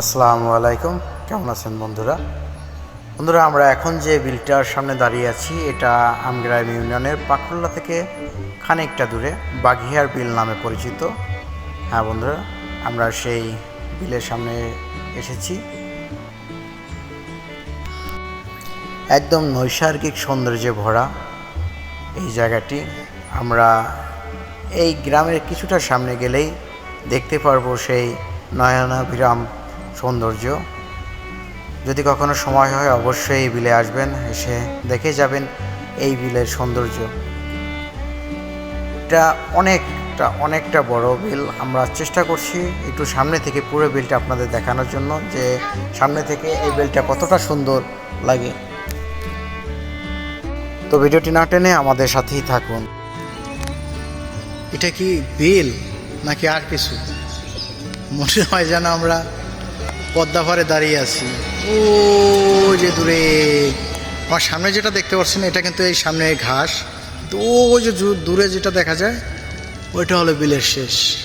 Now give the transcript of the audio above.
আসসালামু আলাইকুম। কেমন আছেন বন্ধুরা? বন্ধুরা, আমরা এখন যে বিলটার সামনে দাঁড়িয়ে আছি, এটা আমগ্রাম ইউনিয়নের পাকুল্লা থেকে খানিকটা দূরে বাঘিয়ার বিল নামে পরিচিত। হ্যাঁ বন্ধুরা, আমরা সেই বিলের সামনে এসেছি। একদম নৈসর্গিক সৌন্দর্যে ভরা এই জায়গাটি। আমরা এই গ্রামের কিছুটা সামনে গেলেই দেখতে পারব সেই নয়নাভিরাম সৌন্দর্য। যদি কখনো সময় হয়, অবশ্যই এই বিলে আসবেন, এসে দেখে যাবেন এই বিলের সৌন্দর্য। এটা অনেকটা অনেকটা বড় বিল। আমরা চেষ্টা করছি একটু সামনে থেকে পুরো বিলটা আপনাদের দেখানোর জন্য যে সামনে থেকে এই বিলটা কতটা সুন্দর লাগে। তো ভিডিওটি না টেনে আমাদের সাথেই থাকুন। এটা কি বিল নাকি আর কিছু? মনে হয় যেন আমরা পদ্মাভারে দাঁড়িয়ে আছি। ও যে দূরে। আমার সামনে যেটা দেখতে পাচ্ছেন, এটা কিন্তু এই সামনে ঘাস। ও যে দূরে যেটা দেখা যায়, ওইটা হলো বিলের শেষ।